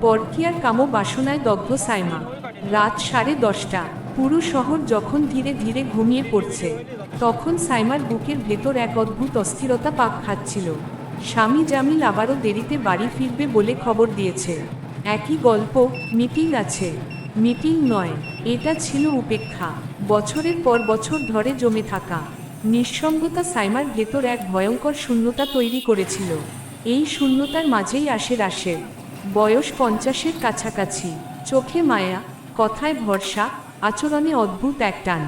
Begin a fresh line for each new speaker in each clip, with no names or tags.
পরকিয়ার কামো বাসনায় দগ্ধ সাইমা। রাত সাড়ে দশটা। পুরো শহর যখন ধীরে ধীরে ঘুমিয়ে পড়ছে, তখন সাইমার বুকের ভেতর এক অদ্ভুত অস্থিরতা পাক খাচ্ছিল। স্বামী জামিল আবারও দেরিতে বাড়ি ফিরবে বলে খবর দিয়েছে। একই গল্প, মিটিং আছে। মিটিং নয়, এটা ছিল উপেক্ষা। বছরের পর বছর ধরে জমে থাকা। নিঃসঙ্গতা সাইমার ভেতর এক ভয়ঙ্কর শূন্যতা তৈরি করেছিল। এই শূন্যতার মাঝেই আসে রাশের বয়স পঞ্চাশের কাছাকাছি। চোখে মায়া, কথায় ভরসা, আচরণে অদ্ভুত এক টান,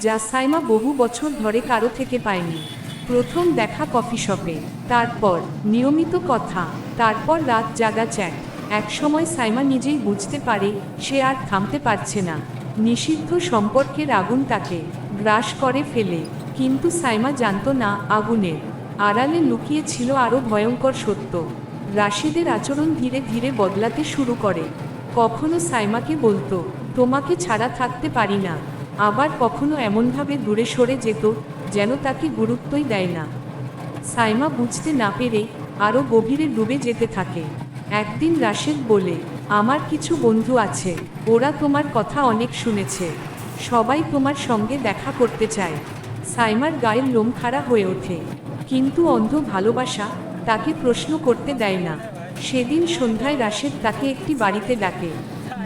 যা সাইমা বহু বছর ধরে কারও থেকে পায়নি। প্রথম দেখা কফি শপে, তারপর নিয়মিত কথা, তারপর রাত জাগা চ্যাট। একসময় সাইমা নিজেই বুঝতে পারে, সে আর থামতে পারছে না। নিষিদ্ধ সম্পর্কের আগুন তাকে গ্রাস করে ফেলে, কিন্তু সাইমা জানত না আগুনের। আড়ালে লুকিয়ে ছিল আরও ভয়ঙ্কর সত্য। রাশিদের আচরণ ধীরে ধীরে বদলাতে শুরু করে। কখনো সাইমাকে বলতো, তোমাকে ছাড়া থাকতে পারি না। আবার কখনো এমনভাবে দূরে সরে যেত, যেন তাকে গুরুত্বই দেয় না। সাইমা বুঝতে না পেরে আরও গভীরে ডুবে যেতে থাকে। একদিন রাশেদ বলে, আমার কিছু বন্ধু আছে, ওরা তোমার কথা অনেক শুনেছে। সবাই তোমার সঙ্গে দেখা করতে চায়। সাইমার গায়ের লোম খাড়া হয়ে ওঠে। কিন্তু অন্ধ ভালোবাসা তাকে প্রশ্ন করতে দেয় না। সেদিন সন্ধ্যায় রাশেদ তাকে একটি বাড়িতে ডাকে।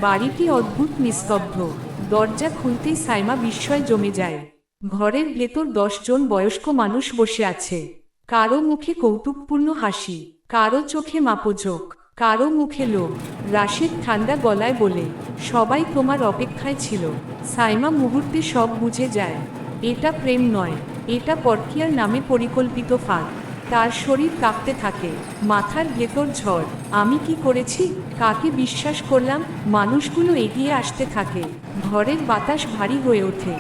বাড়িটি অদ্ভুত নিস্তব্ধ। দরজা খুলতেই সাইমা বিস্ময় জমে যায়। ঘরের ভেতর দশজন বয়স্ক মানুষ বসে আছে। কারও মুখে কৌতুকপূর্ণ হাসি, কারও চোখে মাপোযোগ কারও মুখে লোভ। রাশেদ ঠান্ডা গলায় বলে, সবাই তোমার অপেক্ষায় ছিল। সাইমা মুহূর্তে সব বুঝে যায়। এটা প্রেম নয়। এটা পরকিয়ার নামে পরিকল্পিত ফাঁদ। তার শরীর কাঁপতে থাকে, মাথার ভেতর ঝড়। আমি কি করেছি? কাকে বিশ্বাস করলাম? মানুষগুলো এগিয়ে আসতে থাকে। ঘরের বাতাস ভারী হয়ে ওঠে।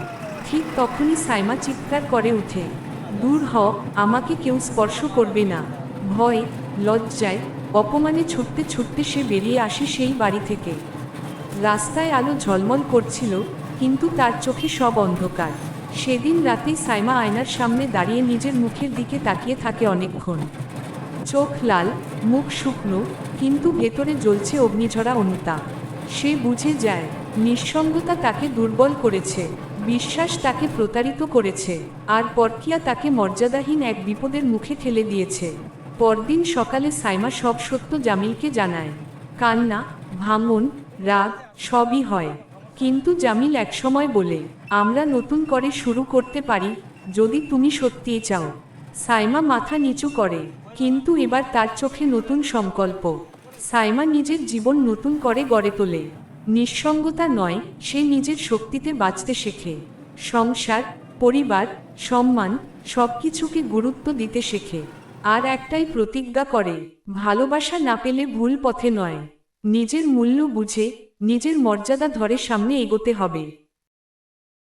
ঠিক তখনই সাইমা চিৎকার করে ওঠে, দূর হ, আমাকে কেউ স্পর্শ করবে না। ভয়, লজ্জায়, অপমানে ছুটতে ছুটতে সে বেরিয়ে আসে সেই বাড়ি থেকে। রাস্তায় আলো ঝলমল করছিল, কিন্তু তার চোখে সব অন্ধকার। সেদিন রাতেই সাইমা আয়নার সামনে দাঁড়িয়ে নিজের মুখের দিকে তাকিয়ে থাকে অনেকক্ষণ। চোখ লাল, মুখ শুকনো, কিন্তু ভেতরে জ্বলছে অগ্নিঝরা অনুতাপ সে বুঝে যায়, নিঃসঙ্গতা তাকে দুর্বল করেছে, বিশ্বাস তাকে প্রতারিত করেছে, আর পরকিয়া তাকে মর্যাদাহীন এক বিপদের মুখে ঠেলে দিয়েছে। পরদিন সকালে সাইমা সব সত্য জামিলকে জানায়। কান্না, ভাঙন, রাগ সবই হয়। কিন্তু জামিল একসময় বলে, আমরা নতুন করে শুরু করতে পারি, যদি তুমি সত্যিই চাও। সাইমা মাথা নিচু করে, কিন্তু এবার তার চোখে নতুন সংকল্প। সাইমা নিজের জীবন নতুন করে গড়ে তোলে। নিঃসঙ্গতা নয়, সে নিজের শক্তিতে বাঁচতে শেখে। সংসার, পরিবার, সম্মান, সবকিছুকে গুরুত্ব দিতে শেখে। আর একটাই প্রতিজ্ঞা করে, ভালোবাসা না পেলে ভুল পথে নয়। নিজের মূল্য বুঝে নিজের মর্যাদা ধরে সামনে এগোতে হবে।